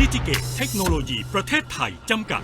ดิจิเกตเทคโนโลยีประเทศไทยจำกัด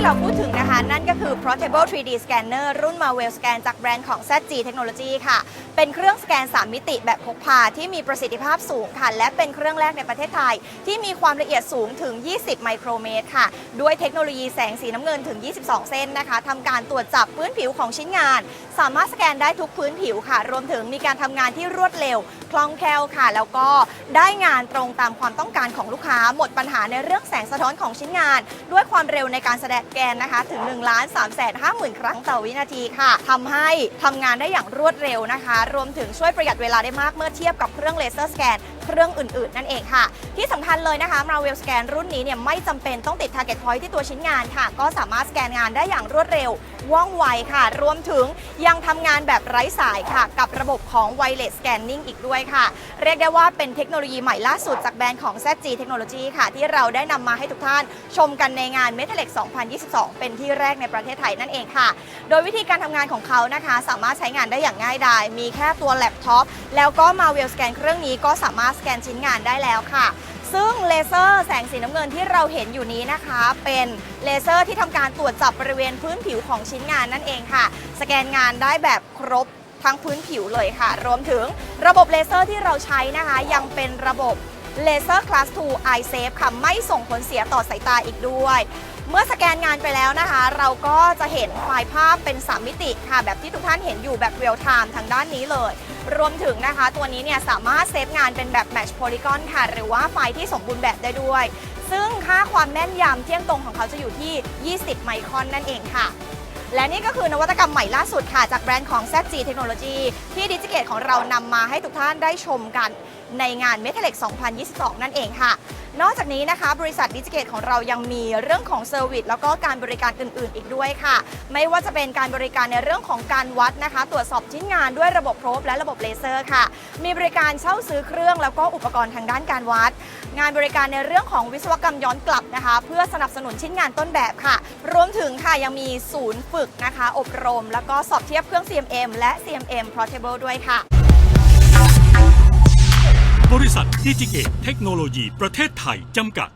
ที่เราพูดถึงนะคะ นั่น คือ Portable 3D Scanner รุ่น Marvel Scan จากแบรนด์ของ ZG Technology ค่ะ เป็นเครื่องสแกน 3 มิติแบบพกพาที่มีประสิทธิภาพสูงค่ะ และเป็นเครื่องแรกในประเทศไทย ที่มีความละเอียดสูงถึง 20 ไมโครเมตรค่ะ ด้วยเทคโนโลยีแสงสีน้ำเงินถึง 22 เส้นนะคะทำการตรวจจับพื้นผิวของชิ้นงาน สามารถสแกนได้ทุกพื้นผิวค่ะ รวมถึงมีการทำงานที่รวดเร็วคล่องแคล่วค่ะ แล้วก็ได้งานตรงตามความต้องการของลูกค้า หมดปัญหาในเรื่องแสงสะท้อนของชิ้นงาน ด้วยความเร็วในการแสดงแกนนะคะถึง1 3 5 0 350,000 ครั้งต่อวินาทีค่ะทำให้ทำงานได้อย่างรวดเร็วนะคะ รวมถึงช่วยประหยัดเวลาได้มากเมื่อเทียบกับเครื่องเลเซอร์สแกน เครื่องอื่นๆ นั่นเองค่ะ ที่สำคัญเลยนะคะ m a r v e l Scan รุ่นนี้เนี่ยไม่จำเป็นต้องติด Target Point ที่ตัวชิ้นงานค่ะ ก็สามารถสแกนงานได้อย่างรวดเร็วว่องไวค่ะ รวมถึงยังทำงานแบบไร้สายค่ะ กับระบบของ Wireless Scanning อีกด้วยค่ะ เรียกได้ว่าเป็นเทคโนโลยีใหม่ล่าสุดจากแบรนด์ของ ZG Technology ค่ะ ที่เราได้นำมาให้ทุกท่านชมกันในงาน m e t a l e x 2022 เป็นที่แรกในประเทศไทยนั่นเองค่ะ โดยวิธีการทำงานของเขานะคะ สามารถใช้งานได้อย่างง่ายดาย มีแค่ตัวแล็ปท็อปแล้วก็ Marvel Scan เครื่องนี้ก็สามารถสแกนชิ้นงานได้แล้วค่ะ ซึ่งเลเซอร์แสงสีน้ำเงินที่เราเห็นอยู่นี้นะคะ เป็นเลเซอร์ที่ทำการตรวจจับบริเวณพื้นผิวของชิ้นงานนั่นเองค่ะ สแกนงานได้แบบครบทั้งพื้นผิวเลยค่ะ รวมถึงระบบเลเซอร์ที่เราใช้นะคะ ยังเป็นระบบเลเซอร์ Class 2 Eye Safe ค่ะ ไม่ส่งผลเสียต่อสายตาอีกด้วย เมื่อสแกนงานไปแล้วนะคะ เราก็จะเห็นไฟล์ภาพเป็น 3 มิติค่ะ แบบที่ทุกท่านเห็นอยู่แบบเรียลไทม์ทางด้านนี้เลย รวมถึงนะคะตัวนี้เนี่ยสามารถเซฟงานเป็นแบบแมชโพลีกอนค่ะ หรือว่าไฟที่สมบูรณ์แบบได้ด้วย ซึ่งค่าความแม่นยำเที่ยงตรงของเขาจะอยู่ที่ 20 ไมครอนนั่นเองค่ะและนี่ก็คือนวัตกรรมใหม่ล่าสุดค่ะ จากแบรนด์ของ ZG Technology ที่ดิจิเกตของเรานำมาให้ทุกท่านได้ชมกันในงาน m e t a l e x 2022 นั่นเองค่ะ นอกจากนี้นะคะ บริษัทดิจิเกตของเรายังมีเรื่องของเซอร์วิสแล้วก็การบริการอื่น ๆ อีกด้วยค่ะ ไม่ว่าจะเป็นการบริการในเรื่องของการวัดนะคะ ตรวจสอบชิ้นงานด้วยระบบโพรบและระบบเลเซอร์ค่ะ มีบริการเช่าซื้อเครื่องแล้วก็อุปกรณ์ทางด้านการวัด งานบริการในเรื่องของวิศวกรรมย้อนกลับนะคะ เพื่อสนับสนุนชิ้นงานต้นแบบค่ะ รวมถึงค่ะยังมีศูนย์ฝึกนะคะ อบรม แล้วก็สอบเทียบเครื่อง CMM และ CMM Portable ด้วยค่ะ ริษัทดิจิเกตเทคโนโลยีประเทศไทย จำกัด